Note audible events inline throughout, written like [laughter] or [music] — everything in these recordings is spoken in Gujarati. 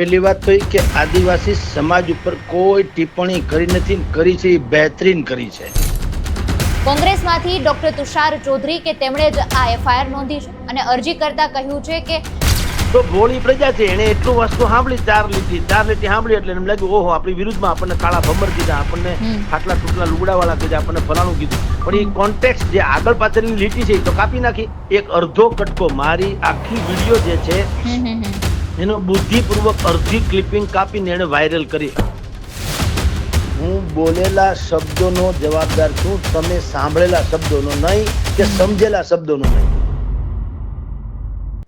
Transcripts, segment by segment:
પેલી વાત તો એ કે આદિવાસી સમાજ ઉપર કોઈ ટિપ્પણી કરી નથી કરી છે એ બહેતરીન કરી છે. કોંગ્રેસમાંથી ડોક્ટર તુષાર ચૌધરી કે તેમણે જ આ એફઆઈઆર નોંધી છે? અને અરજી કરતા કહ્યું છે કે તો ભોળી પ્રજા છે એને એટલું વસ્તુ સાંભળી ચાર લીટી ચાર લીટી સાંભળી એટલે એમ લાગ્યું ઓહો આપણી વિરુદ્ધમાં આપણને કાળા ભમર કીધા આપણને. ખાટલા લુગડા લુગડાવાળા કીધા આપણને ફલાણું કીધું. પણ એ કોન્ટેક્ટ જે આગળ પાછળની લીટી છે એ તો કાપી નાખી. એક અડધો કટકો મારી આખી વીડિયો જે છે. એનો બુદ્ધિપૂર્વક અડધી ક્લિપિંગ કાપીને એને વાયરલ કરી. હું બોલેલા શબ્દોનો જવાબદાર છું. તમે સાંભળેલા શબ્દોનો નહીં કે સમજેલા શબ્દોનો નહીં.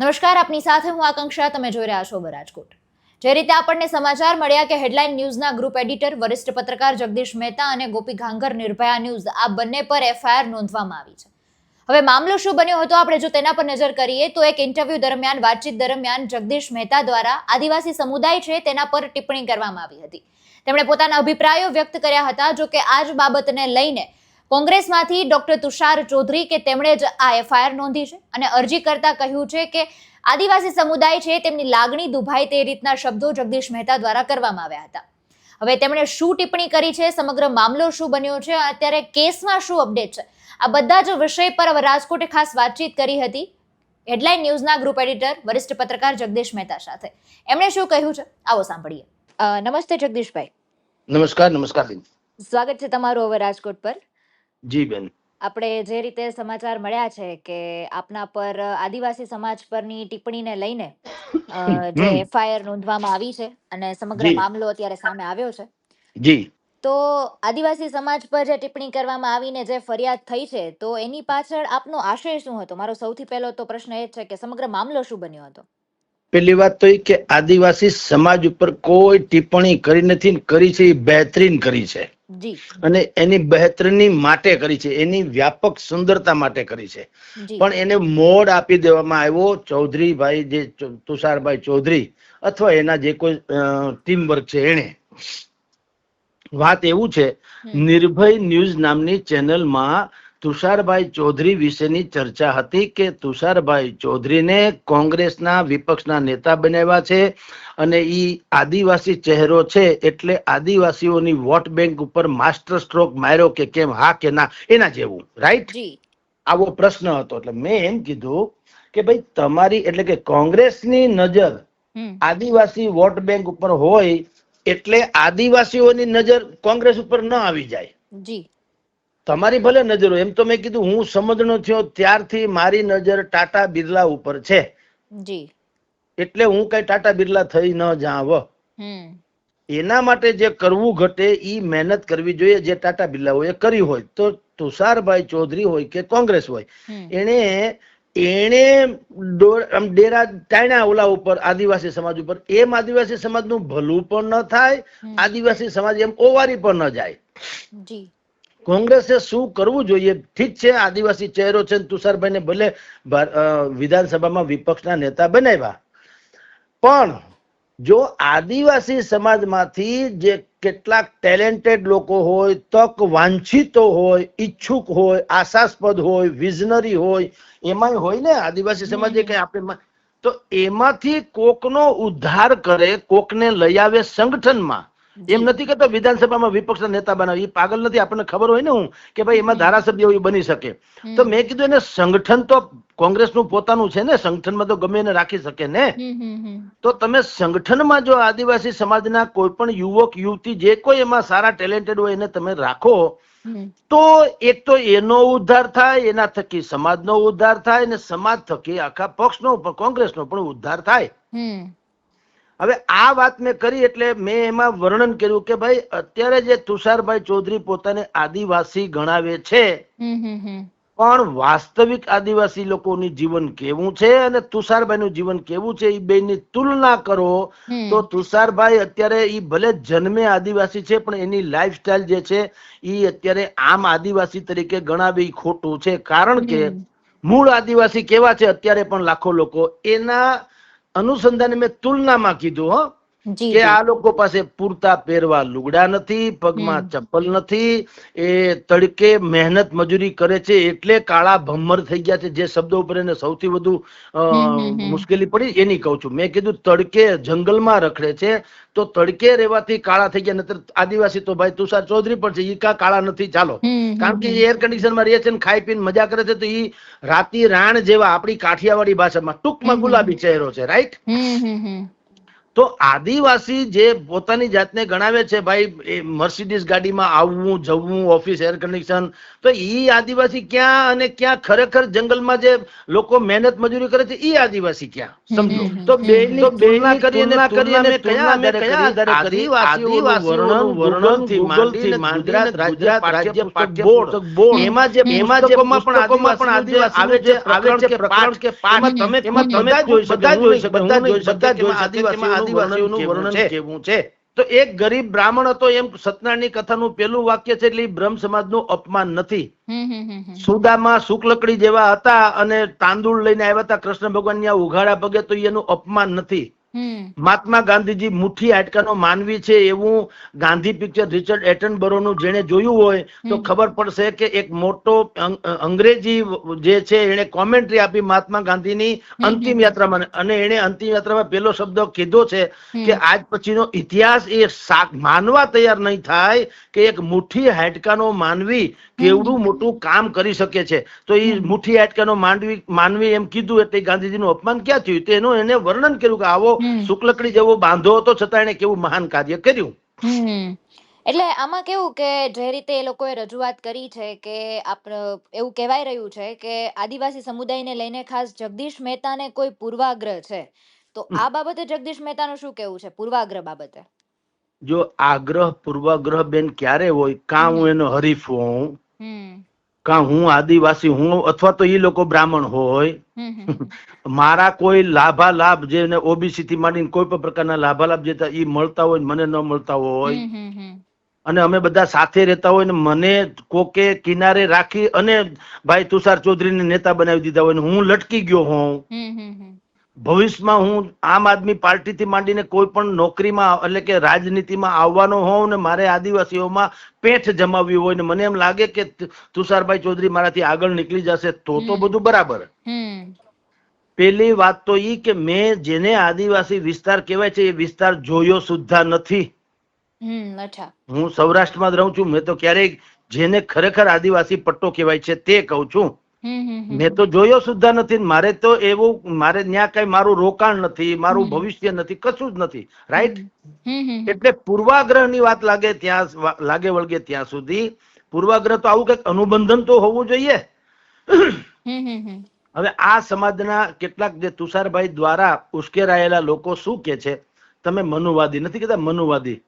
નમસ્કાર આપની સાથે હું આકાંક્ષા. તમે જોઈ રહ્યા છો રાજકોટ જે રીતે આપણને સમાચાર મળ્યા કે હેડલાઇન ન્યૂઝના ગ્રુપ એડિટર વરિષ્ઠ પત્રકાર જગદીશ મહેતા અને ગોપી ઘાંગર નિર્ભયા ન્યૂઝ આ બંને પર એફઆઈઆર નોંધવામાં આવી છે. હવે મામલો શું બન્યો હતો આપણે જો તેના પર નજર કરીએ તો એક ઇન્ટરવ્યૂ દરમિયાન, વાતચીત દરમિયાન જગદીશ મહેતા દ્વારા આદિવાસી સમુદાય છે તેના પર ટિપ્પણી કરવામાં આવી હતી. તેમણે પોતાના અભિપ્રાયો વ્યક્ત કર્યા હતા, જો કે આ જ બાબતને લઈને કોંગ્રેસમાંથી ડોક્ટર તુષાર ચૌધરી કે તેમણે જ આ એફઆઈઆર નોંધી છે અને અરજી કરતા કહ્યું છે કે આદિવાસી સમુદાય છે તેમની લાગણી દુભાય તે રીતના શબ્દો જગદીશ મહેતા દ્વારા કરવામાં આવ્યા હતા. હવે તેમણે શું ટિપ્પણી કરી છે? સમગ્ર મામલો શું બન્યો છે? અત્યારે કેસમાં શું અપડેટ છે? આ બધા જ વિષય પર રાજકોટે ખાસ વાતચીત કરી હતી હેડલાઇન ન્યૂઝના ગ્રુપ એડિટર વરિષ્ઠ પત્રકાર જગદીશ મહેતા સાથે. એમણે શું કહ્યું છે? આવો સાંભળીએ. નમસ્તે જગદીશભાઈ. નમસ્કાર નમસ્કાર બેન. સ્વાગત છે તમારું હવે રાજકોટ પર. જી બેન. આપણે જે રીતે સમાચાર મળ્યા છે કે આપના પર આદિવાસી સમાજ પરની ટિપ્પણીને લઈને [laughs] જે એફઆઈઆર નોંધવામાં આવી છે અને સમગ્ર મામલો અત્યારે સામે આવ્યો છે. જી. તો આદિવાસી સમાજ પર જે ટિપ્પણી કરવામાં આવીને જે ફરિયાદ થઈ છે તો એની પાછળ આપનો આશય શું હતો? મારો સૌથી પહેલો તો પ્રશ્ન એ છે કે સમગ્ર મામલો શું બન્યો હતો? પહેલી વાત તો એ કે આદિવાસી સમાજ ઉપર કોઈ ટિપ્પણી કરી નથી કરી છે એ બહેતરીન કરી છે. અને એની બહેતરની માટે કરી છે એની વ્યાપક સુંદરતા માટે કરી છે. પણ એને મોડ આપી દેવામાં આવ્યો ચૌધરીભાઈ જે તુષારભાઈ ચૌધરી અથવા એના જે કોઈ ટીમ વર્ક છે એને વાત એવું છે નિર્ભય ન્યૂઝ નામની ચેનલમાં તુષારભાઈ ચૌધરી વિશેની ચર્ચા હતી કે તુષારભાઈ ચૌધરીને કોંગ્રેસના વિપક્ષના નેતા બનાવ્યા છે અને ઈ આદિવાસી ચહેરો છે એટલે આદિવાસીઓની વોટ બેંક ઉપર માસ્ટર સ્ટ્રોક માર્યો કે કેમ હા કે ના એના જેવું રાઈટ? આવો પ્રશ્ન હતો એટલે મેં એમ કીધું કે ભાઈ તમારી એટલે કે કોંગ્રેસની નજર આદિવાસી વોટ બેંક ઉપર હોય એટલે આદિવાસીઓની નજર કોંગ્રેસ ઉપર ન આવી જાય. જી. તમારી ભલે નજર હોય એમ તો મેં કીધું હું સમજનો થયો ત્યારથી મારી નજર ટાટા બિરલા ઉપર છે. જી. એટલે હું કઈ ટાટા બિરલા થઈ ન જાવ. એના માટે જે કરવું ઘટે ઈ મહેનત કરવી જોઈએ જે ટાટા બિરલાઓએ કરી હોય. તો તુષારભાઈ ચૌધરી હોય કે કોંગ્રેસ હોય હમ. એણે ડોર- ટાણ્યા ઓલા ઉપર આદિવાસી સમાજ ઉપર એમ આદિવાસી સમાજનું ભલું પણ ન થાય આદિવાસી સમાજ એમ ઓવારી પણ ન જાય. કોંગ્રેસે શું કરવું જોઈએ? ઠીક છે આદિવાસી ચહેરો છે ને તુષારભાઈને ભલે વિધાનસભામાં વિપક્ષના નેતા બનાવ્યા. પણ જો આદિવાસી સમાજમાંથી જે કેટલાક ટેલેન્ટેડ લોકો હોય તક વાંછિતો હોય ઈચ્છુક હોય આશાસ્પદ હોય વિઝનરી હોય એમાંય હોય ને આદિવાસી સમાજે જે કઈ આપણે તો એમાંથી કોકનો ઉદ્ધાર કરે કોકને લઈ આવે સંગઠનમાં. એમ. નથી કહેતો વિધાનસભામાં વિપક્ષના નેતા બનાવે. એ પાગલ નથી. આપણને ખબર હોય ને હું કે ભાઈ એમાં ધારાસભ્ય એવું બની શકે. તો મેં કીધું એને સંગઠન તો કોંગ્રેસનું પોતાનું છે ને સંગઠનમાં તો ગમે એને રાખી શકે ને. તો તમે સંગઠનમાં જો આદિવાસી સમાજના કોઈ પણ યુવક યુવતી જે કોઈ એમાં સારા ટેલેન્ટેડ હોય એને તમે રાખો તો એક તો એનો ઉદ્ધાર થાય એના થકી સમાજનો ઉદ્ધાર થાય અને સમાજ થકી આખા પક્ષનો કોંગ્રેસનો પણ ઉદ્ધાર થાય. હવે આ વાત મેં કરી એટલે મેં એમાં વર્ણન કર્યું કે ભાઈ અત્યારે જે તુષારભાઈ ચૌધરી પોતાને આદિવાસી ગણાવે છે પણ વાસ્તવિક આદિવાસી લોકોની જીવન કેવું છે અને તુષારભાઈનું જીવન કેવું છે એ બેની તુલના કરો. તો તુષારભાઈ અત્યારે એ ભલે જન્મે આદિવાસી છે પણ એની લાઈફસ્ટાઈલ જે છે એ અત્યારે આમ આદિવાસી તરીકે ગણાવે ખોટું છે. કારણ કે મૂળ આદિવાસી કેવા છે અત્યારે પણ લાખો લોકો એના અનુસંધાને મેં તુલનામાં કીધું હો. કે આ લોકો પાસે પૂરતા પહેરવા લુગડા નથી પગમાં. ચપ્પલ નથી એ તડકે મહેનત મજૂરી કરે છે એટલે કાળા ભમ્મર થઈ ગયા છે જે શબ્દો ઉપર એને સૌથી વધુ. મુશ્કેલી પડી એની કહું છું મેં કીધું તડકે જંગલમાં રખડે છે તો તડકે રહેવાથી કાળા થઈ ગયા નતર આદિવાસી તો ભાઈ તુષાર ચૌધરી પણ છે ઈ કા કાળા નથી ચાલો કારણ કે એર કન્ડિશનમાં રહે છે ને ખાઈ પીને મજા કરે છે તો એ રાતી રાણ જેવા આપણી કાઠિયાવાડી ભાષામાં ટૂંકમાં. ગુલાબી ચહેરો છે રાઈટ. તો આદિવાસી જે પોતાની જાતને ગણાવે છે ભાઈ મર્સિડીઝ ગાડીમાં આવવું જવું ઓફિસ એર કન્ડિશન તો એ આદિવાસી ક્યાં અને ક્યાં ખરેખર જંગલમાં જે લોકો મહેનત મજૂરી કરે છે એ આદિવાસી ક્યાં સમજો તો હમ, બેની હમ. તુલના કરીને કરીને કરીને કયા આધારે કયા કરી? આધારે કરી? આદિવાસીઓનું વર્ણન Google-થી Google-થી માંડીને માંડીને ગુજરાત ગુજરાત રાજ્ય રાજ્ય પાઠ્ય પુસ્તક બોર્ડ એમાં જે એમાં જે પણ પણ આદિવાસીનું આદિવાસીનું જે જે આવે છે પ્રકરણ કે પાઠ એમાં તમે એમાં જોઈ શકે બધા જોઈ શકે, બધા જોઈ શકે બધા આદિવાસીઓનું વર્ણન કેવું છે? તો એક ગરીબ બ્રાહ્મણ હતો એમ સત્યનારાયણની કથાનું પેલું વાક્ય છે એટલે બ્રહ્મ સમાજનું અપમાન નથી. સુદામાં શુક્લકડી જેવા હતા અને તાંદુળ લઈને આવ્યા હતા કૃષ્ણ ભગવાન ત્યાં ઉઘાડા પગે તો એનું અપમાન નથી. મહાત્મા ગાંધીજી મુઠ્ઠી આટકાનો માનવી છે એવું ગાંધી પિક્ચર રિચર્ડ એટનબરોનું જેને જોયું હોય તો ખબર પડશે કે એક મોટો અંગ્રેજી જે છે એને કોમેન્ટ્રી આપી મહાત્મા ગાંધીની અંતિમ યાત્રામાં અને એને અંતિમ યાત્રામાં પેલો શબ્દ કીધો છે કે આજ પછીનો ઇતિહાસ એ માનવા તૈયાર નહીં થાય કે એક મુઠ્ઠી હાડકાનો માનવી કેવડું મોટું કામ કરી શકે છે. તો એ. મુઠ્ઠી હાડકાનો માનવી માનવી એમ કીધું એટલે ગાંધીજીનું અપમાન ક્યાં થયું? તેનું એને વર્ણન કર્યું કે આવો. શુક્લકડી જેવો બાંધો હતો છતાં એને કેવું મહાન કાર્ય કર્યું. એટલે આમાં કેવું કે જે રીતે એ લોકોએ રજૂઆત કરી છે કે આપણે એવું કહેવાય રહ્યું છે કે આદિવાસી સમુદાયને લઈને ખાસ જગદીશ મહેતાને કોઈ પૂર્વાગ્રહ છે. તો આ બાબતે જગદીશ મહેતાનું શું કહેવું છે? પૂર્વાગ્રહ બાબતે. જો આગ્રહ પૂર્વાગ્રહ બેન ક્યારે હોય કાં હું એનો હરીફ હોઉં? કાં હું આદિવાસી હું અથવા તો એ લોકો બ્રાહ્મણ હોય. [laughs] મારા કોઈ લાભા લાભ જેને ઓબીસી થી માંડીને કોઈ પણ પ્રકારના લાભાલાભ જે ઈ મળતા હોય ને મને ન મળતા હોય. અને અમે બધા સાથે રહેતા હોય ને મને કોકે કિનારે રાખી અને ભાઈ તુષાર ચૌધરીને નેતા બનાવી દીધા હોય ને હું લટકી ગયો હોઉં. ભવિષ્યમાં હું આમ આદમી પાર્ટીથી માંડીને કોઈ પણ નોકરીમાં એટલે કે રાજનીતિમાં આવવાનો હોઉં ને મારે આદિવાસીઓમાં પેઠ જમાવવી હોય ને મને એમ લાગે કે તુષારભાઈ ચૌધરી મારાથી આગળ નીકળી જશે તો તો બધું બરાબર. પેલી વાત તો ઈ કે મેં જેને આદિવાસી વિસ્તાર કહેવાય છે એ વિસ્તાર જોયો સુદ્ધા નથી. હું સૌરાષ્ટ્રમાં જ રહું છું મેં તો ક્યારેય જેને ખરેખર આદિવાસી પટ્ટો કહેવાય છે તે કહું છું. મેં તો જોયો સુદ્ધા નથી મારે તો એવું મારે ત્યાં કઈ મારું રોકાણ નથી મારું ભવિષ્ય નથી કશું જ નથી. રાઈટ. એટલે પૂર્વાગ્રહની વાત લાગે ત્યાં લાગે વળગે ત્યાં સુધી. પૂર્વાગ્રહ તો આવું કંઈક અનુબંધન તો હોવું જોઈએ. હવે આ સમાજના કેટલાક જે તુષારભાઈ દ્વારા ઉશ્કેરાયેલા લોકો શું કે છે? તમે મનુવાદી નથી કહેતા? મનુવાદી.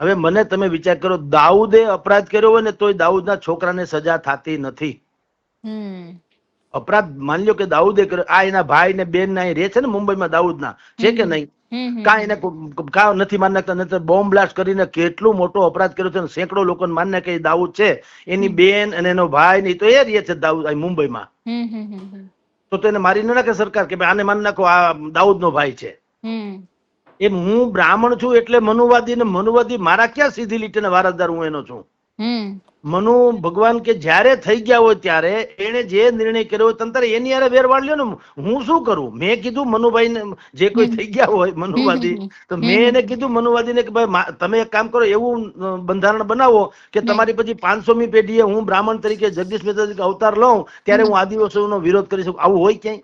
હવે મને તમે વિચાર કરો દાઉદે અપરાધ કર્યો હોય ને તોય દાઉદના છોકરાને સજા થતી નથી. અપરાધ માની લો કે દાઉદે આ એના ભાઈ ને બેન ના રહે છે ને મુંબઈમાં દાઉદના છે કે નહીં? હમ. એને કા નથી માન નાખતા નહીં બોમ્બ બ્લાસ્ટ કરીને કેટલું મોટો અપરાધ કર્યો છે સેંકડો લોકોને માન નાખે દાઉદ છે. એની બેન અને એનો ભાઈ ને તો એ રહે છે દાઉદ મુંબઈમાં. તો તેને એને મારી ન નાખે સરકાર કે ભાઈ આને માન નાખો આ દાઉદ નો ભાઈ છે. એ હું બ્રાહ્મણ છું એટલે મનુવાદી ને મનુવાદી મારા ક્યાં સીધી લીટીના વારસદાર હું એનો છું? મનુ ભગવાન કે જ્યારે થઈ ગયા હોય ત્યારે એને જે નિર્ણય કર્યો તંત્ર એની યારે વેરવાડ લ્યો ને. હું શું કરું? મેં કીધું મનુભાઈ જે કોઈ થઈ ગયા હોય મનુવાદી તો મેં એને કીધું મનુવાદીને કે ભાઈ તમે એક કામ કરો એવું બંધારણ બનાવો કે તમારી પછી પાંચસોમી પેઢીએ હું બ્રાહ્મણ તરીકે જગદીશ મહેતા તરીકે અવતાર લઉં ત્યારે. હું આદિવાસીઓનો વિરોધ કરી શકું. આવું હોય ક્યાંય?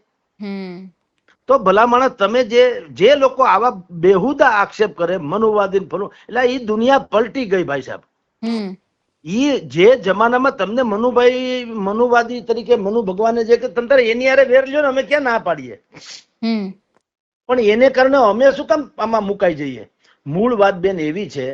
તો ભલા માણસ તમે જે જે લોકો આવા બેહુદા આક્ષેપ કરે મનુવાદી ફલું એટલે એ દુનિયા પલટી ગઈ ભાઈ સાહેબ. ઈ જે જમાનામાં તમને મનુભાઈ મનુવાદી તરીકે મનુ ભગવાને જે તંત્ર એની હારે વેર લ્યો ને અમે ક્યાં ના પાડીએ? પણ એને કારણે અમે શું કામ આમાં મુકાઈ જઈએ? મૂળ વાત બેન એવી છે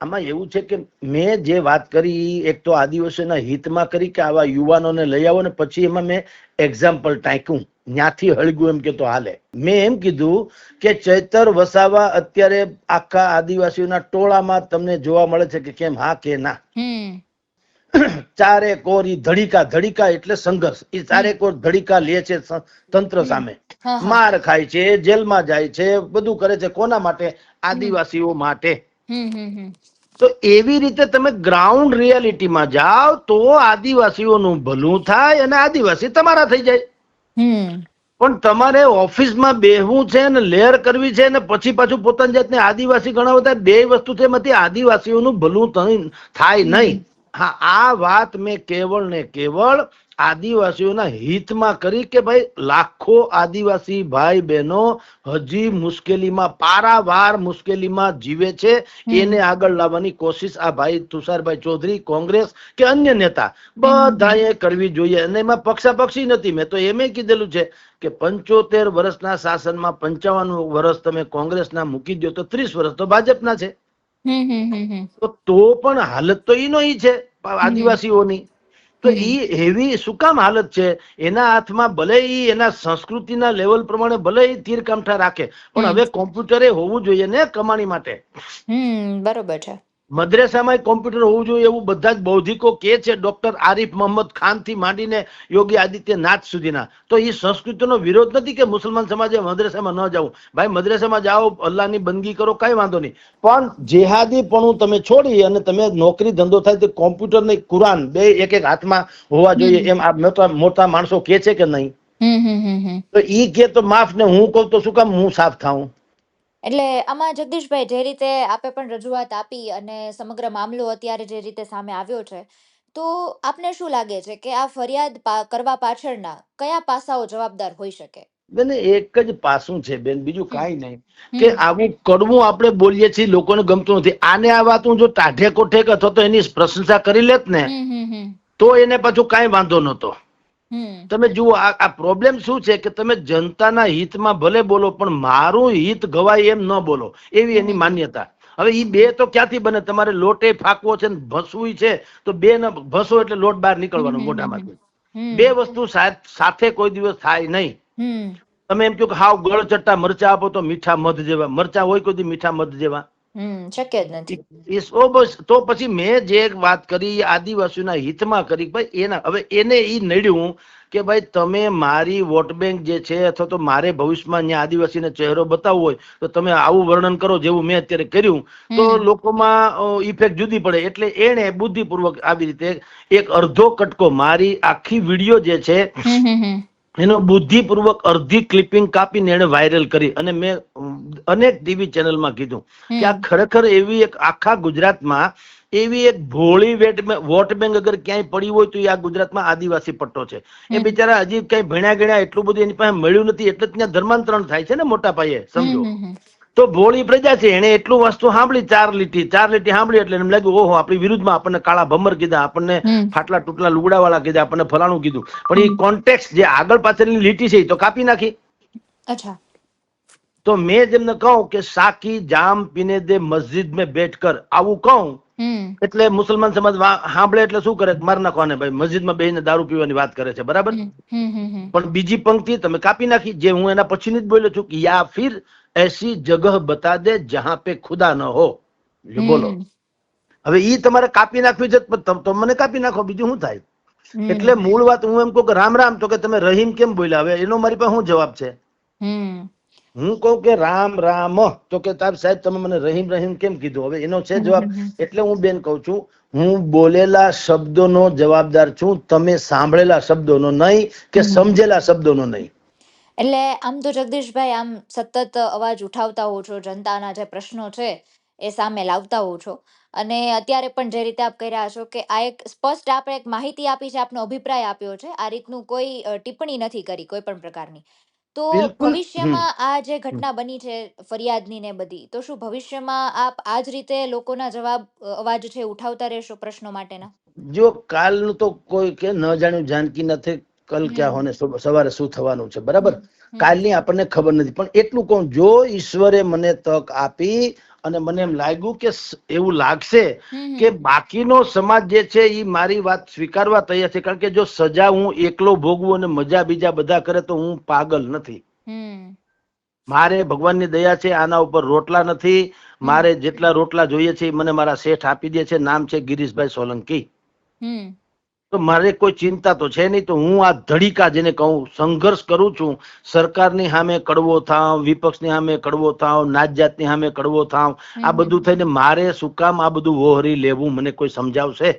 આમાં એવું છે કે મેં જે વાત કરી એક તો આદિવાસીના હિતમાં કરી કે આવા યુવાનોને લઈ આવો ને પછી એમાં મેં એક્ઝામ્પલ ટાંક્યું. ન્યાથી હળગ્યું એમ કે તો હાલે. મેં એમ કીધું કે ચૈતર વસાવા અત્યારે આખા આદિવાસીઓના ટોળામાં તમને જોવા મળે છે કે કેમ હા કે ના. ચારે કોર ઈ ધડીકા ધડીકા એટલે સંઘર્ષ. ઈ ચારે કોર ધડીકા લે છે તંત્ર સામે. માર ખાય છે જેલમાં જાય છે બધું કરે છે. કોના માટે? આદિવાસીઓ માટે. તો એવી રીતે તમે ગ્રાઉન્ડ રિયાલિટીમાં જાઓ તો આદિવાસીઓનું ભલું થાય અને આદિવાસી તમારા થઈ જાય. પણ તમારે ઓફિસમાં બેહવું છે ને લેર કરવી છે ને પછી પાછું પોતાની જાતને આદિવાસી ગણાવો તો બે વસ્તુ છે એમાંથી આદિવાસીઓનું ભલું થાય નહીં. હા આ વાત મેં કેવળ ને કેવળ આદિવાસીઓના હિતમાં કરી કે ભાઈ લાખો આદિવાસી ભાઈ બહેનો હજી મુશ્કેલીમાં પારાવાર મુશ્કેલીમાં જીવે છે. એને આગળ લાવવાની કોશિશ આ ભાઈ તુષારભાઈ ચૌધરી કોંગ્રેસ કે અન્ય નેતા બધાએ કરવી જોઈએ. અને એમાં પક્ષાપક્ષી નથી. મેં તો એમ કીધેલું છે કે પંચોતેર વર્ષના શાસનમાં પંચાવન વર્ષ તમે કોંગ્રેસના મૂકી દો તો ત્રીસ વર્ષ તો ભાજપના છે. તો પણ હાલત તો ઈનો ઈ છે આદિવાસીઓની. તો ઈ એવી શું કામ હાલત છે? એના હાથમાં ભલે ઈ એના સંસ્કૃતિના લેવલ પ્રમાણે ભલે ઈ તીર કામઠા રાખે પણ હવે કોમ્પ્યુટરે હોવું જોઈએ ને કમાણી માટે. હમ બરોબર છે. મદ્રેસામાં કોમ્પ્યુટર હોવું જોઈએ એવું બધા જ બૌદ્ધિકો કે છે ડોક્ટર આરિફ મોહમ્મદ ખાનથી માંડીને યોગી આદિત્યનાથ સુધીના. તો એ સંસ્કૃતિનો વિરોધ નથી કે મુસલમાન સમાજે મદ્રેસામાં ન જવું. ભાઈ મદ્રેસામાં જાઓ અલ્લાહની બંદગી કરો કઈ વાંધો નહીં. પણ જેહાદીપણું તમે છોડી અને તમે નોકરી ધંધો થાય તો કોમ્પ્યુટર ને કુરાન બે એક એક હાથમાં હોવા જોઈએ એમ આ મોટા મોટા માણસો કે છે કે નહીં? તો ઈ કે તો માફ ને હું કહું તો શું કામ હું સાફ થાઉં? એટલે આમાં જગદીશભાઈ જે રીતે આપે પણ રજૂઆત આપી અને સમગ્ર મામલો અત્યારે જે રીતે સામે આવ્યો છે તો આપને શું લાગે છે કે આ ફરિયાદ પા- કરવા પાછળના કયા પાસાઓ જવાબદાર હોઈ શકે? બેન એક જ પાસું છે બેન બીજું કાંઈ નહીં. હમ. કે આવું કડવું આપણે બોલીએ છીએ લોકોને ગમતું નથી. આને આ વાત હું જો ટાઢે કોઠેક અથવા તો એની પ્રશંસા કરી લેત ને હમ હમ હમ. તો એને પાછું કાંઈ વાંધો નહોતો. હમ તમે જુઓ આ પ્રોબ્લેમ શું છે કે તમે જનતાના હિતમાં ભલે બોલો પણ મારું હિત ગવાય એમ ન બોલો. એવી એની માન્યતા. હવે ઈ બે તો ક્યાંથી બને? તમારે લોટે ફાકવો છે ને ભસવું છે તો બે ન ભસો એટલે લોટ બહાર નીકળવાનો મોઢામાંથી બે વસ્તુ સાથે કોઈ દિવસ થાય નહીં. તમે એમ કહો કે હાવ ગળચટ્ટા મરચા આપો તો મીઠા મધ જેવા. મરચા હોય કોઈ મીઠા મધ જેવા. હમ શક્ય જ નથી. સો બસ તો પછી મેં જે એક વાત કરી આદિવાસીઓના હિતમાં કરી ભાઈ એના હવે એને એ નડ્યું કે ભાઈ તમે મારી વોટ બેંક જે છે અથવા તો મારે ભવિષ્યમાં ત્યાં આદિવાસીને ચહેરો બતાવવો હોય તો તમે આવું વર્ણન કરો જેવું મેં અત્યારે કર્યું. તો. લોકોમાં ઇફેક્ટ જુદી પડે એટલે એણે બુદ્ધિપૂર્વક આવી રીતે એક અડધો કટકો મારી આખી વીડિયો જે છે એનો બુદ્ધિપૂર્વક અડધી ક્લિપિંગ કાપીને એને વાયરલ કરી અને મેં અનેક ટીવી ચેનલમાં કીધું કે આ ખરેખર એવી એક આખા ગુજરાતમાં એવી એક ભોળી વેટ વોટ બેંક અગર ક્યાંય પડી હોય તો એ આ ગુજરાતમાં આદિવાસી પટ્ટો છે. એ બિચારા હજી કઈ ભણ્યા ગણ્યા એટલું બધું એની પાસે મળ્યું નથી એટલે ત્યાં ધર્માંતરણ થાય છે ને મોટા પાયે સમજો. તો ભોળી પ્રજા છે એને એટલું વસ્તુ સાંભળી ચાર લીટી ચાર લીટી સાંભળી એટલે એમ લાગ્યું ઓહો આપણી વિરુદ્ધમાં આપણને કાળા ભમર કીધા આપણને ફાટલા તૂટલા લુગડા વાળા કીધા આપણને ફલાણું કીધું. પણ એ કોન્ટેક્ટ જે આગળ પાછળની લીટી છે એ તો કાપી નાખી. અચ્છા. તો મેં જેમને કહું કે સાકી જામ પીને દે મસ્જિદ મેં બેઠ કર. આવું કહું. એટલે મુસલમાન સમાજ સાંભળે એટલે શું કરે? માર નાખવાને ભાઈ. મસ્જિદમાં બેહીને દારૂ પીવાની વાત કરે છે. બરાબર? પણ બીજી પંક્તિ તમે કાપી નાખી. જે હું એના પછીની જ બોલ્યો છું કે યા ફિર એસી જગહ બતા દે જહાં પે ખુદા ન હો. બોલો. હવે ઈ તમારે કાપી નાખવી છે તો મને કાપી નાખો. બીજું શું થાય? એટલે મૂળ વાત હું એમ કહું કે રામ રામ. તો કે તમે રહીમ કેમ બોલ્યા? હવે એનો મારી પાસે શું જવાબ છે? હું કહું કે રામ રામ. તો કે તાર સાહેબ તમે મને રહીમ રહીમ કેમ કીધું? હવે એનો છે જવાબ. એટલે હું બેન કહું છું હું બોલેલા શબ્દોનો જવાબદાર છું. તમે સાંભળેલા શબ્દોનો નહીં કે સમજેલા શબ્દોનો નહીં. એટલે આમ તો જગદીશભાઈ આમ સતત અવાજ ઉઠાવતા હો છો જનતાના જે પ્રશ્નો છે એ સામે લાવતા હો છો. અને અત્યારે પણ જે રીતે આપ કહી રહ્યા છો કે આ એક સ્પષ્ટ આપણે એક માહિતી આપી છે આપનો અભિપ્રાય આપ્યો છે. આ રીતનું કોઈ ટિપ્પણી નથી કરી કોઈ પણ પ્રકારની. તો બિલકુલ. ભવિષ્યમાં આ જે ઘટના બની છે ફરિયાદની ને બધી તો શું ભવિષ્યમાં આપ આ જ રીતે લોકોના જવાબ અ, અવાજ છે ઉઠાવતા રહેશો પ્રશ્નો માટેના જો કાલનું તો કોઈ કે ન જાણ્યું જાનકી નથી કલ હમ. ક્યાં હોને સવારે શું થવાનું છે બરાબર હમ. કાલની આપણને ખબર નથી પણ એટલું કહું જો ઈશ્વરે મને તક આપી અને મને એમ લાગ્યું કે એવું લાગશે. કે બાકીનો સમાજ જે છે એ મારી વાત સ્વીકારવા તૈયાર છે. કારણ કે જો સજા હું એકલો ભોગવું અને મજા બીજા બધા કરે તો હું પાગલ નથી. મારે ભગવાનની દયા છે આના ઉપર રોટલા નથી. મારે જેટલા રોટલા જોઈએ છે મને મારા શેઠ આપી દે છે. નામ છે ગિરીશભાઈ સોલંકી. હમ. તો મારે કોઈ ચિંતા તો છે નહીં તો હું આ ધડીકા જેને કહું સંઘર્ષ કરું છું. સરકારની સામે કડવો થાવ વિપક્ષની સામે કડવો થાવ નાત જાતની સામે કડવો થાવ. આ બધું થઈને મારે શું કામ આ બધું વોહરી લેવું મને કોઈ સમજાવશે?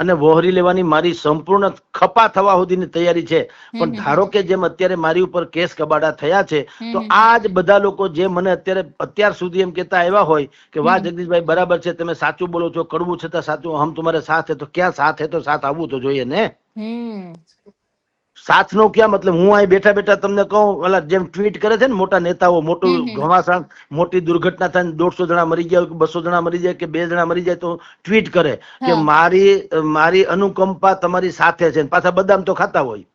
અને વહોરી લેવાની મારી સંપૂર્ણ ખપા થવા સુધીની તૈયારી છે. પણ ધારો કે જેમ અત્યારે મારી ઉપર કેસ કબાડા થયા છે તો. આ જ બધા લોકો જે મને અત્યારે અત્યાર સુધી એમ કહેતા આવ્યા હોય કે વાહ જગદીશભાઈ બરાબર છે તમે સાચું બોલો છો કડવું છતાં સાચું હમ તમારે સાથ હે તો ક્યાં સાથ હે તો સાથ આવવું તો જોઈએ ને? સાથ નો ક્યાં મતલબ હું અહીં બેઠા બેઠા તમને કહું ઓલા જેમ ટ્વીટ કરે છે ને મોટા નેતાઓ મોટું. ઘમાસાણ મોટી દુર્ઘટના થાય ને દોઢસો જણા મરી ગયા કે બસો જણા મરી જાય કે બે જણા મરી જાય તો ટ્વીટ કરે કે મારી મારી અનુકંપા તમારી સાથે છે પાછા બદામ તો ખાતા હોય.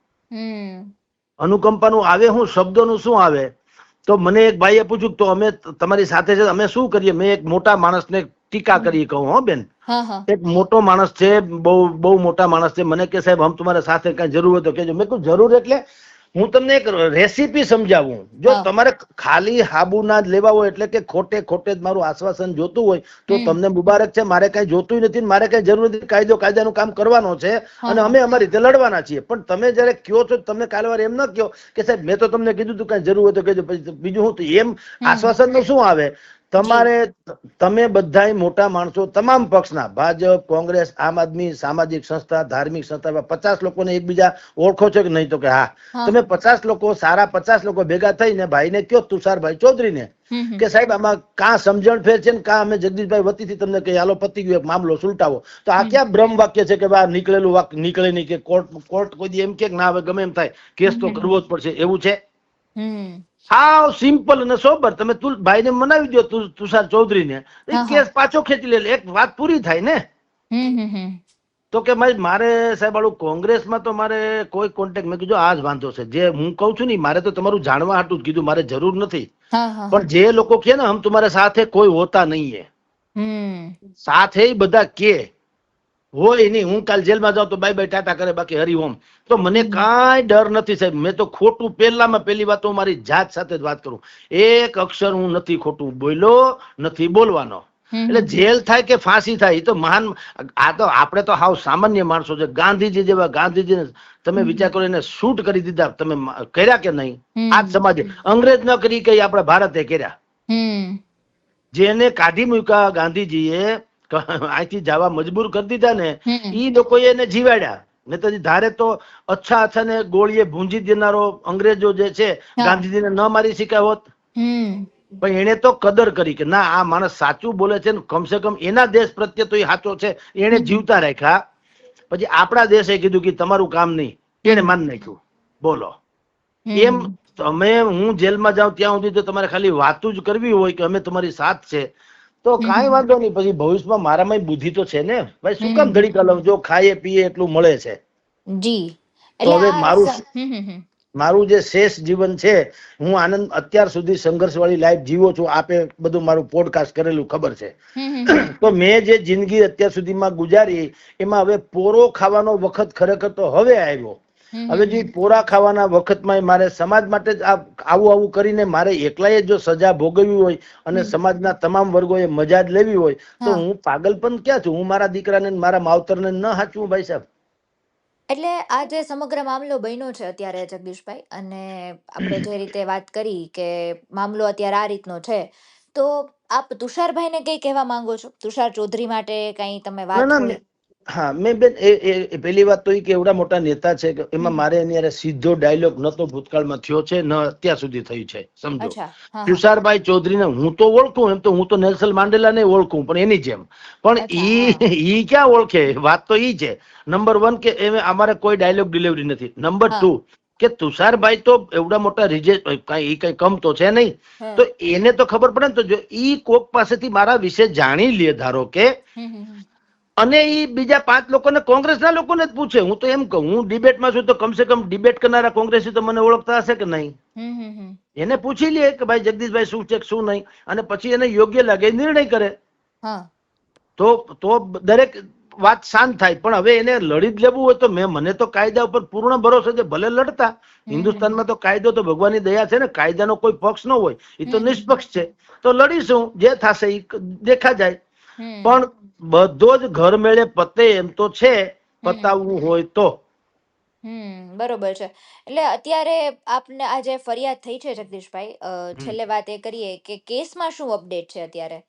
અનુકંપા અનુકંપાનું આવે શું શબ્દોનું શું આવે? તો મને એક ભાઈએ પૂછ્યું કે તો અમે તમારી સાથે છે અમે શું કરીએ? મેં એક મોટા માણસને ટીકા કરી કહું હો બેન. એક મોટો માણસ છે બહુ બહુ મોટા માણસ છે. મને કે સાહેબ હમ તમારા સાથે કઈ જરૂર હોય તો કેજો મેં કહ્યું જરૂર એટલે હું તમને એક રેસીપી સમજાવું. જો તમારે ખાલી હાબુના જ લેવા હોય એટલે કે ખોટે ખોટે જ મારું આશ્વાસન જોતું હોય તો તમને મુબારક છે. મારે કઈ જોતું નથી મારે કઈ જરૂર નથી. કાયદો કાયદાનું કામ કરવાનો છે અને અમે અમારી રીતે લડવાના છીએ. પણ તમે જયારે કયો છો તમને કાલે વાર એમ ન કયો કે સાહેબ મેં તો તમને કીધું તું કઈ જરૂર હોય તો કહેજો. પછી બીજું હું તો એમ આશ્વાસનનું શું આવે? તમારે તમે બધા મોટા માણસો તમામ પક્ષના ભાજપ કોંગ્રેસ આમ આદમી સામાજિક સંસ્થા ધાર્મિક સંસ્થા પચાસ લોકોને એકબીજા ઓળખો છો કે નહીં તો કે હા. તમે પચાસ લોકો સારા પચાસ લોકો ભેગા થઈને ભાઈને કયો તુષારભાઈ ચૌધરીને. કે સાહેબ આમાં કાં સમજણ ફેર છે ને કાં અમે જગદીશભાઈ વતીથી તમને કહીએ હાલો પતી ગયો મામલો સુલટાવો. તો આ ક્યાં બ્રહ્મ વાક્ય છે કે બહાર નીકળેલું વાક્ય નીકળે નહીં કે કોર્ટ કોર્ટ કોઈ એમ કે ના હવે ગમે એમ થાય. કેસ તો કરવો જ પડશે એવું છે? હાવ સિમ્પલ અને સોબર તમે ભાઈને મનાવી દો તુષાર ચૌધરીને. હા. કેસ પાછો ખેંચી લે એક વાત પૂરી થાય ને? તો કે મારે સાહેબ આડું કોંગ્રેસમાં તો મારે કોઈ કોન્ટેક્ટ મેં કીધું આ જ વાંધો છે. જે હું કઉ છું ને મારે તો તમારું જાણવા હાટું જ કીધું મારે જરૂર નથી. પણ જે લોકો કે ને હમ તમારે સાથે કોઈ હોતા નહીં હે. સાથે બધા કે હોય નહીં હું કાલ જેલમાં જાઉં તો બાય બાય ટાટા કરે બાકી હરિઓમ તો મને કાંઈ ડર નથી સાહેબ. મેં તો ખોટું પહેલામાં પહેલી વાત હું મારી જાત સાથે જ વાત કરું. એક અક્ષર હું નથી ખોટું બોલ્યો નથી બોલવાનો. એટલે જેલ થાય કે ફાંસી થાય એ તો મહાન આ તો આપણે તો હાવ સામાન્ય માણસો છે. ગાંધીજી જેવા ગાંધીજીને તમે વિચાર કરો એને શૂટ કરી દીધા. તમે કર્યા કે નહીં? આ સમાજે અંગ્રેજ ન કરી કઈ આપણે ભારતે કર્યા. જેને કાઢી મૂક્યા ગાંધીજીએ અહીંથી જવા મજબૂર કરી દીધા ને એ લોકો એને જીવાડ્યા. ને તો ધારે તો અચ્છા અચ્છા ને ગોળીએ ભૂંજી દેનારો અંગ્રેજો જે છે ગાંધીજીને ન મારી શીખ્યા હોત. પણ એને તો કદર કરી કે ના આ માણસ સાચું બોલે છે ને કમસે કમ એના દેશ પ્રત્યે તો એ સાચો છે. એને જીવતા રાખ્યા. પછી આપણા દેશે કીધું કે તમારું કામ નહીં. એને માન નાખ્યું. બોલો. એમ તમે હું જેલમાં જાઉં ત્યાં સુધી તો તમારે ખાલી વાતું જ કરવી હોય કે અમે તમારી સાથ છે. તો કાંઈ વાંધો નહીં. પછી ભવિષ્યમાં મારામાં બુદ્ધિ તો છે ને. ભાઈ શું કામ ધડીકા કલમ જો ખાઈએ પીએ એટલું મળે છે. જી. તો હવે મારું-. મારું જે શેષ જીવન છે હું આનંદ અત્યાર સુધી સંઘર્ષ વાળી લાઈફ જીવો છું. આપે બધું મારું પોડકાસ્ટ કરેલું ખબર છે. તો મેં જે જિંદગી અત્યાર સુધીમાં ગુજારી એમાં હવે પોરો ખાવાનો વખત ખરેખર તો હવે આવ્યો. હવે જે પોરા ખાવાના વખતમાં મારે સમાજ માટે જ આવું આવું કરીને મારે એકલાએ જો સજા ભોગવવી હોય અને સમાજના તમામ વર્ગોએ મજા જ લેવી હોય તો હું. પાગલપન ક્યાં છું? હું મારા દીકરાને મારા માવતરને ન હાચવું ભાઈ સાહેબ. એટલે આ જે સમગ્ર મામલો બન્યો છે અત્યારે જગદીશભાઈ અને આપણે જે રીતે વાત કરી કે મામલો અત્યારે આ રીતનો છે તો આપ તુષારભાઈને કઈ કહેવા માંગો છો? તુષાર ચૌધરી માટે કઈ તમે વાત હા મેં બેન એ એ- એ પહેલી વાત તો એ કે એવડા મોટા નેતા છે કે એમાં મારે એની અરે સીધો ડાયલોગ નતો ભૂતકાળમાં થયો છે ન અત્યાર સુધી થયું છે સમજો. તુષારભાઈ ચૌધરીને હું તો ઓળખું એમ તો હું તો નેલ્સન માંડેલાને ઓળખું પણ એની જેમ. પણ ઈ ઈ ક્યાં ઓળખે? વાત તો ઈ છે. નંબર વન કે એ અમારે કોઈ ડાયલોગ ડિલિવરી નથી. નંબર. ટુ કે તુષારભાઈ તો એવડા મોટા રિજે કઈ ઈ કઈ કમ તો છે નહીં. તો એને તો ખબર પડે ને તો જો ઈ કોક પાસેથી મારા વિશે જાણી લે ધારો કે. અને એ બીજા પાંચ લોકોને કોંગ્રેસના લોકોને જ પૂછે. હું તો એમ કહું હું ડિબેટમાં છું તો કમસે કમ ડિબેટ કરનારા કોંગ્રેસી તો મને ઓળખતા હશે કે નહીં. એને પૂછી લે કે ભાઈ જગદીશભાઈ શું છે શું નહીં? અને પછી એને યોગ્ય લાગે નિર્ણય કરે. તો તો દરેક વાત શાંત થાય. પણ હવે એને લડી જ લેવું હોય તો મેં મને તો કાયદા ઉપર પૂર્ણ ભરોસો છે ભલે લડતા. હિન્દુસ્તાનમાં તો કાયદો તો ભગવાનની દયા છે ને કાયદાનો કોઈ પક્ષ ન હોય. એ તો નિષ્પક્ષ છે. તો લડીશું જે થશે એ દેખા જાય. પણ બધો જ ઘર મેળે પતે એમ તો છે પતાવવું હોય તો. હમ બરોબર છે. એટલે અત્યારે આપને આ જે ફરિયાદ થઈ છે જગદીશભાઈ છેલ્લે વાત એ કરીએ કે કેસમાં શું અપડેટ છે અત્યારે?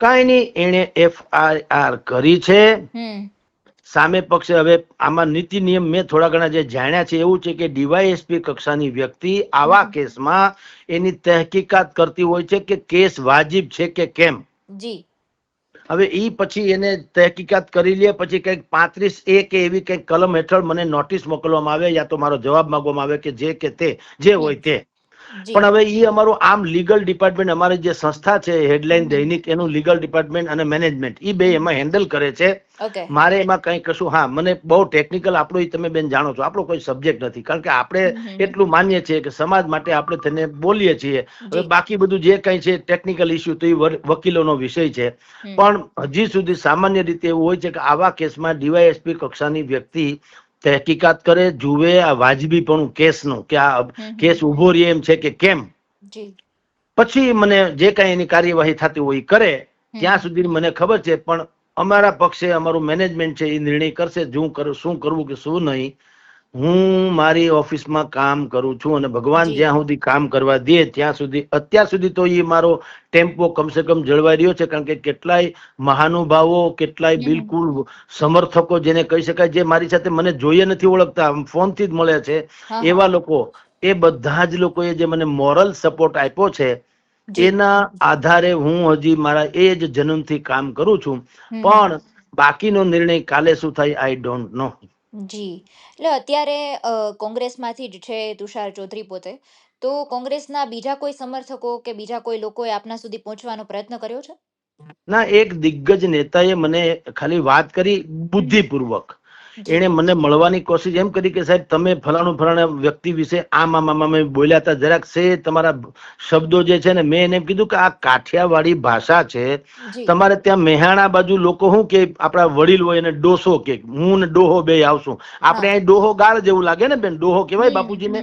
કાંઈ નહીં એણે એફઆઈઆર કરી છે. સામે પક્ષે હવે આમાં નીતિ નિયમ મેં થોડા ઘણા જે જાણ્યા છે એવું છે કે ડીવાયએસપી કક્ષાની વ્યક્તિ આવા. કેસમાં એની તહેકીકાત કરતી હોય છે કે કેસ વાજિબ છે કે કેમ? જી. હવે ઈ પછી એને તહેકીકાત કરી લે પછી કંઈક પાંત્રીસ એ કે એવી કંઈક કલમ હેઠળ મને નોટિસ મોકલવામાં આવે યા તો મારો જવાબ માંગવામાં આવે કે જે કે તે જે હોય તે. પણ હવે એ અમારું આમ લીગલ ડિપાર્ટમેન્ટ અમારી જે સંસ્થા છે હેડલાઇન દૈનિક એનું લીગલ ડિપાર્ટમેન્ટ અને મેનેજમેન્ટ એ બે એમાં હેન્ડલ કરે છે. મારે એમાં કઈ કશું હા મને બહુ ટેકનિકલ આપણો તમે બેન જાણો છો આપણો કોઈ સબ્જેક્ટ નથી. કારણ કે આપણે. એટલું માનીએ છીએ કે સમાજ માટે આપણે તેને બોલીએ છીએ. હવે બાકી બધું જે કઈ છે ટેકનિકલ ઇસ્યુ તો એ વકીલોનો વિષય છે. પણ હજી સુધી સામાન્ય રીતે એવું હોય છે કે આવા કેસમાં ડીવાયએસપી કક્ષાની વ્યક્તિ તહેકીકાત કરે જુએ આ વાજબીપણું કેસનું કે આ કેસ ઊભો રહે એમ છે કે કેમ? પછી મને જે કાંઈ એની કાર્યવાહી થતી હોય એ કરે ત્યાં સુધી મને ખબર છે પણ અમારા પક્ષે અમારું મેનેજમેન્ટ છે એ નિર્ણય કરશે શું શું કરવું કે શું નહીં. હું મારી ઓફિસમાં કામ કરું છું અને ભગવાન જ્યાં સુધી કામ કરવા દે ત્યાં સુધી અત્યાર સુધી તો એ મારો ટેમ્પો કમસે કમ જળવાઈ રહ્યો છે કારણ કે કેટલાય મહાનુભાવો કેટલાય બિલકુલ સમર્થકો જેને કહી શકાય જે મારી સાથે મને જોઈએ નથી ઓળખતા ફોનથી જ મળે છે એવા લોકો એ બધા જ લોકોએ જે મને મોરલ સપોર્ટ આપ્યો છે એના આધારે હું હજી મારા એ જ જન્મથી કામ કરું છું. પણ બાકીનો નિર્ણય કાલે શું થાય આઈ ડોન્ટ નો જી. એટલે અત્યારે અ, કોંગ્રેસમાંથી જ છે તુષાર ચૌધરી પોતે. તો કોંગ્રેસના બીજા કોઈ સમર્થકો કે બીજા કોઈ લોકોએ આપના સુધી પહોંચવાનો પ્રયત્ન કર્યો છે? ના એક દિગ્ગજ નેતાએ મને ખાલી વાત કરી બુદ્ધિપૂર્વક. એણે મને મળવાની કોશિશ એમ કરી કે સાહેબ તમે ફલાણું ફલાણા વ્યક્તિ વિશે આમ આમ આમ બોલ્યા હતા જરાક છે તમારા શબ્દો જે છે ને મેં એને એમ કીધું કે આ કાઠિયાવાડી ભાષા છે. તમારે ત્યાં મેહાણા બાજુ લોકો શું કે આપણા વડીલ હોય એને ડોસો કે હું ને ડોહો બે આવશું. આપણે અહીં ડોહો ગાળ જેવું લાગે ને બેન ડોહો કહેવાય બાપુજી બાપુજીને?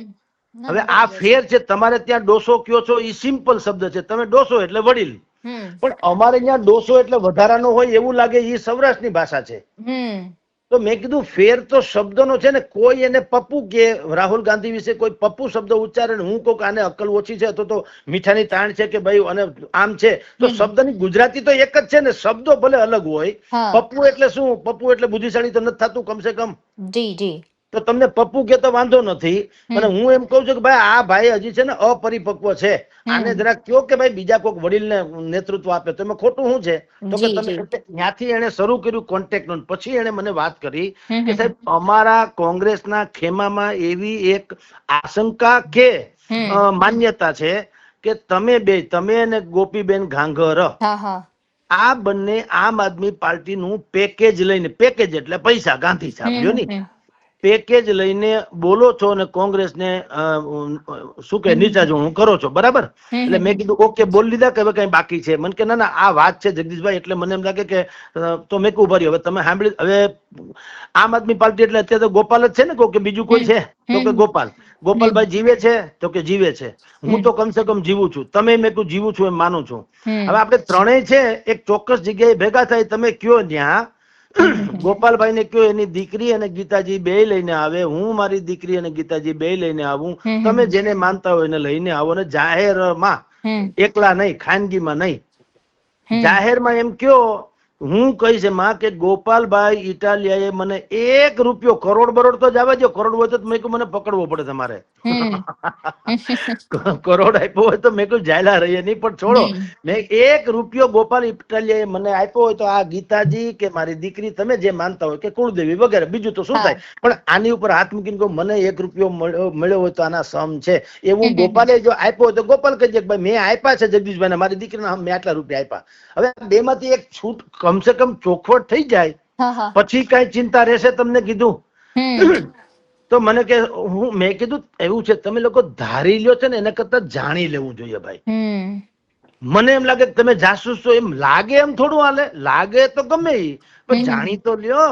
હવે આ ફેર છે તમારે ત્યાં ડોસો કયો છો એ સિમ્પલ શબ્દ છે. તમે ડોસો એટલે વડીલ. પણ અમારે ત્યાં ડોસો એટલે વધારાનો હોય એવું લાગે એ સૌરાષ્ટ્રની ભાષા છે. તો મેં કીધું ફેર તો શબ્દનો છે ને કોઈ એને પપ્પુ કે રાહુલ ગાંધી વિશે કોઈ પપ્પુ શબ્દ ઉચ્ચારે હું કોક આને અક્કલ ઓછી છે તો તો મીઠાની તાણ છે કે ભાઈ અને આમ છે તો શબ્દની ગુજરાતી તો એક જ છે ને શબ્દો ભલે અલગ હોય પપ્પુ એટલે શું? પપ્પુ એટલે બુદ્ધિશાળી તો નથી થતું કમસે કમ. જી જી. તો તમને પપ્પુ કે તો વાંધો નથી અને હું એમ કહું છું કે ભાઈ આ ભાઈ હજી છે ને અપરિપક્વ છે. આને જરા કયો કે ભાઈ બીજા કોઈક વડીલને નેતૃત્વ આપે તો એમાં ખોટું શું છે? તો કે તમે ત્યાંથી એને શરૂ કર્યું કોન્ટેક્ટનું પછી એને મને વાત કરી કે સાહેબ અમારા કોંગ્રેસના ખેમામાં એવી એક આશંકા કે માન્યતા છે કે તમે બે તમે અને ગોપીબેન ઘાંઘર. આ બંને આમ આદમી પાર્ટીનું પેકેજ લઈને પેકેજ એટલે પૈસા ગાંધી સાહેબ ને. ની પેકેજ લઈને બોલો છો અને કોંગ્રેસને ને શું કે હમ. નીચા જોણું કરો છો બરાબર? એટલે મેં કીધું ઓકે બોલી લીધા કે હવે કઈ બાકી છે? મને કે ના ના આ વાત છે જગદીશભાઈ. એટલે મને એમ લાગે કે તો મેં કહું ભર્યું હવે તમે સાંભળી હવે આમ આદમી પાર્ટી એટલે અત્યારે તો ગોપાલ જ છે ને કે બીજું કોઈ છે? તો કે ગોપાલ. ગોપાલભાઈ જીવે છે તો કે જીવે છે. હું તો કમસે કમ જીવું છું. તમે મેં કહું જીવું છું એમ માનું છું. હવે આપણે ત્રણેય છે એક ચોક્કસ જગ્યાએ ભેગા થાય તમે કયો ત્યાં ગોપાલભાઈ ને કયો એની દીકરી અને ગીતાજી બે લઈને આવે હું મારી દીકરી અને ગીતાજી બે લઈને આવું. તમે જેને માનતા હોય એને લઈને આવો ને જાહેરમાં. માં એકલા નહીં ખાનગીમાં નહીં. જાહેરમાં એમ કયો હું કહીશમાં કે ગોપાલભાઈ ઇટાલિયાએ મને એક રૂપિયો કરોડ બરોડ તો જ આવે જો કરોડ હોય તો મેં કહ્યું મને પકડવો પડે તમારે. [laughs] કરોડ આપ્યો હોય તો મેં કહ્યું જાયલા રહીએ નહીં પણ છોડો મેં એક રૂપિયો ગોપાલ ઇટાલિયાએ મને આપ્યો હોય તો આ ગીતાજી કે મારી દીકરી તમે જે માનતા હોય કે કુળદેવી વગેરે બીજું તો શું થાય? પણ આની ઉપર હાથ મૂકીને કહું મને એક રૂપિયો મળ્યો હોય તો આના સમ છે. એવું ગોપાલે જો આપ્યો હોય તો ગોપાલ કહી દે કે ભાઈ મેં આપ્યા છે જગદીશભાઈ મારી દીકરીના મેં આટલા રૂપિયા આપ્યા. હવે બેમાંથી એક છૂટ કમસે કમ ચોખવટ થઈ જાય. પછી કઈ ચિંતા રહેશે તમને કીધું? [clears throat] તો મને કે હું મેં કીધું એવું છે તમે લોકો ધારી લ્યો છે ને એના કરતા જાણી લેવું જોઈએ ભાઈ. મને એમ લાગે કે તમે જાસૂસ છો એમ લાગે એમ થોડું હાલે. લાગે તો ગમે પણ જાણી તો લ્યો.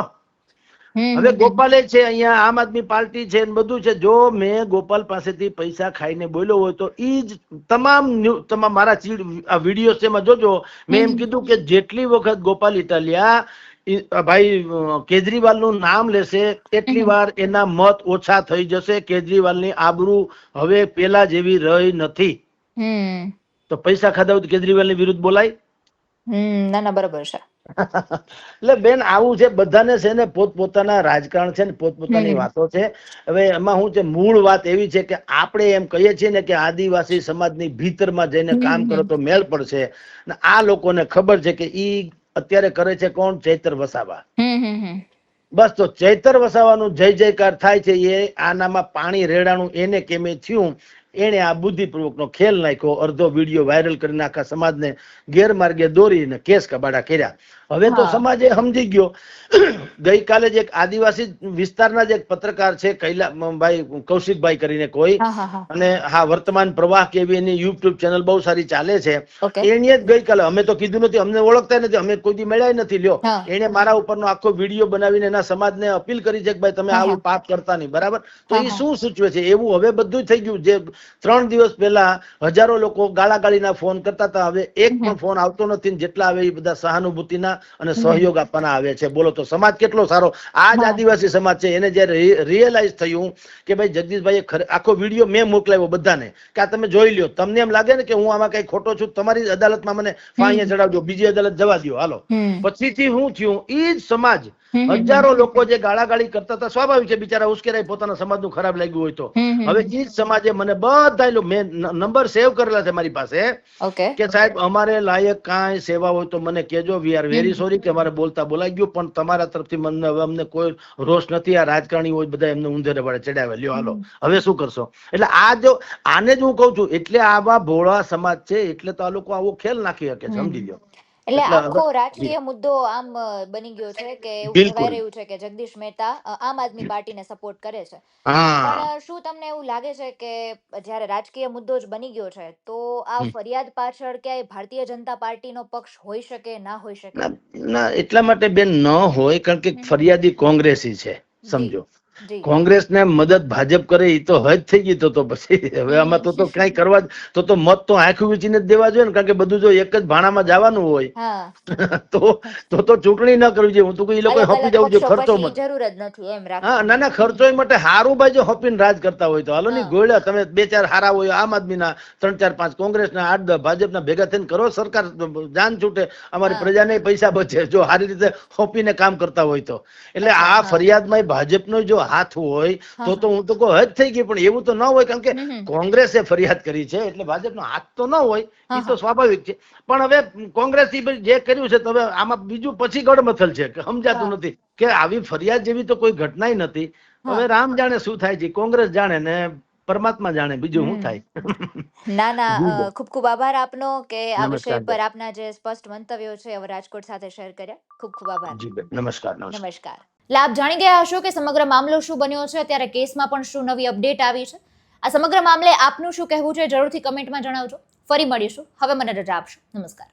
હવે ગોપાલે છે અહીંયા આમ આદમી પાર્ટી છે ને બધું છે. જો મેં ગોપાલ પાસેથી પૈસા ખાઈને બોલ્યો હોય તો ઈ જ તમામ તમામ મારા ચીડ આ વીડિયો છે એમાં જોજો. મેં એમ કીધું કે જેટલી વખત ગોપાલ ઇટાલિયા ભાઈ કેજરીવાલનું નામ લેશે એટલી વાર એના મત ઓછા થઈ જશે. કેજરીવાલની આબરૂ હવે પેલા જેવી રહી નથી. તો પૈસા ખાધા હોય તો કેજરીવાલની વિરુદ્ધ બોલાય? ના ના બરોબર છે. એટલે બેન આવું છે બધાને છે ને પોતપોતાના રાજકારણ છે ને પોતપોતાની. વાતો છે હવે એમાં શું છે મૂળ વાત એવી છે કે આપણે એમ કહીએ છીએ ને કે આદિવાસી સમાજની ભીતરમાં જઈને કામ કરો તો મેળ પડશે. ને આ લોકોને ખબર છે કે ઈ અત્યારે કરે છે કોણ? ચૈતર વસાવા. બસ તો ચૈતર વસાવાનું જય જયકાર થાય છે એ આનામાં પાણી રેડાણું એને કેમે થયું એણે આ બુદ્ધિપૂર્વકનો ખેલ નાખ્યો. અડધો વીડિયો વાયરલ કરીને આખા સમાજને ગેરમાર્ગે દોરીને કેસ કબાડા કર્યા. હવે તો સમાજ એ સમજી ગયો. ગઈકાલે જ એક આદિવાસી વિસ્તારના જ એક પત્રકાર છે કૈલાભાઈ કૌશિકભાઈ કરીને કોઈ. અને હા વર્તમાન પ્રવાહ કેવી એની યુટ્યુબ ચેનલ બહુ સારી ચાલે છે. એને જ ગઈકાલે અમે તો કીધું નથી અમને ઓળખતા નથી અમે કોઈ દી મળ્યા નથી લ્યો. એને મારા ઉપરનો આખો વીડિયો બનાવીને એના સમાજને અપીલ કરી છે કે ભાઈ તમે આવું પાપ કરતા નહીં બરાબર? તો એ શું સૂચવે છે? એવું હવે બધું થઈ ગયું. જે ત્રણ દિવસ પહેલા હજારો લોકો ગાળાગાળીના ફોન કરતા હતા. હવે એક પણ ફોન આવતો નથી જેટલા આવે એ બધા સહાનુભૂતિના અને સહયોગ આપવાના આવે છે. બોલો તો સમાજ કેટલો સારો? આ જ આદિવાસી સમાજ છે. એને જયારે રિયલાઇઝ થયું કે ભાઈ જગદીશભાઈ આખો વીડિયો મેં મોકલાવ્યો બધાને કે આ તમે જોઈ લ્યો. તમને એમ લાગે ને કે હું આમાં કઈ ખોટો છું? તમારી અદાલતમાં મને ફાંઈએ ચડાવજો બીજી અદાલત જવા દ્યો. હાલો. પછીથી હું થયું ઈ જ સમાજ હજારો લોકો જે ગાળાગાળી કરતા હતા સ્વાભાવિક છે બિચારા ઉશ્કેરાય પોતાના સમાજનું ખરાબ લાગ્યું હોય તો. હવે એ જ સમાજે મને બધા મેં નંબર સેવ કરેલા છે મારી પાસે. કે સાહેબ અમારે લાયક કાંઈ સેવા હોય તો મને કેજો વી આર વેરી સોરી કે અમારે બોલતા બોલાઈ ગયું પણ તમારા તરફથી મને હવે અમને કોઈ રોષ નથી આ રાજકારણી હોય બધા એમને ઉંધેરે વાળે ચડાવે. લ્યો હાલો. હવે શું કરશો? એટલે આ જો આને જ હું કઉ છું એટલે આવા ભોળા સમાજ છે એટલે તો આ લોકો આવો ખેલ નાખી શકે સમજી લ્યો. એટલે આખો રાજકીય મુદ્દો આમ બની ગયો છે કે એવું કહેવાય રહ્યું છે કે જગદીશ મહેતા આમ આદમી પાર્ટીને સપોર્ટ કરે છે. પણ શું તમને એવું લાગે છે કે જ્યારે રાજકીય મુદ્દો જ બની ગયો છે તો આ ફરિયાદ પાછળ ક્યાંય ભારતીય જનતા પાર્ટીનો પક્ષ હોઈ શકે ના હોઈ શકે? ના એટલા માટે બેન ન હોય કારણ કે ફરિયાદી કોંગ્રેસી છે સમજો. કોંગ્રેસને મદદ ભાજપ કરે એ તો હજ થઈ ગઈ તો તો પછી હવે આમાં તો તો કઈ કરવા તો તો મત તો આંખ વીચીને જ દેવા જોઈએ ને કારણ કે બધું જો એક જ ભાણામાં જવાનું હોય. [laughs] તો તો તો ચૂંટણી ન કરવી જોઈએ. હું તો કહું લોકો હપી જવું જોઈએ ખર્ચો પછી જરૂર જ નથી એમ રાખો હા ના ના ખર્ચો માટે હારું ભાઈ જો હપીને રાજ કરતા હોય તો. હાલો ની ગોળ્યા તમે બે ચાર હારા હોય આમ આદમીના ત્રણ ચાર પાંચ કોંગ્રેસના આઠ દસ ભાજપના ભેગા થઈને કરો સરકાર જાન છૂટે અમારી. પ્રજાને પૈસા બચે જો સારી રીતે હોપીને કામ કરતા હોય તો. એટલે આ હા. ફરિયાદમાં ભાજપનો જો હાથ હોય તો તો હું તો કહું હદ થઈ ગઈ પણ એવું તો ન હોય કારણ કે. કોંગ્રેસે ફરિયાદ કરી છે એટલે ભાજપનો હાથ તો ન હોય એ તો સ્વાભાવિક છે. પણ હવે કોંગ્રેસ જે કર્યું છે હવે આમાં બીજું પછી ગડમથલ છે સમજાતું નથી કે આવી ફરિયાદ જેવી તો કોઈ ઘટના નથી. હવે રામ જાણે શું થાય છે કોંગ્રેસ જાણે ને પરમાત્મા જાણે બીજું શું થાય? [laughs] ના ના ખૂબ ખૂબ આભાર આપનો કે આ વિષય પર આપના જે સ્પષ્ટ મંતવ્યો છે હવે રાજકોટ સાથે શેર કર્યા. ખૂબ ખૂબ આભાર. નમસ્કાર. નમસ્કાર. એટલે જાણી ગયા હશો કે સમગ્ર મામલો શું બન્યો છે? ત્યારે કેસમાં પણ શું નવી અપડેટ આવી છે? આ સમગ્ર મામલે આપનું શું કહેવું છે? જરૂરથી કમેન્ટમાં જણાવજો. ફરી મળીશું. હવે મને રજા આપશો. નમસ્કાર.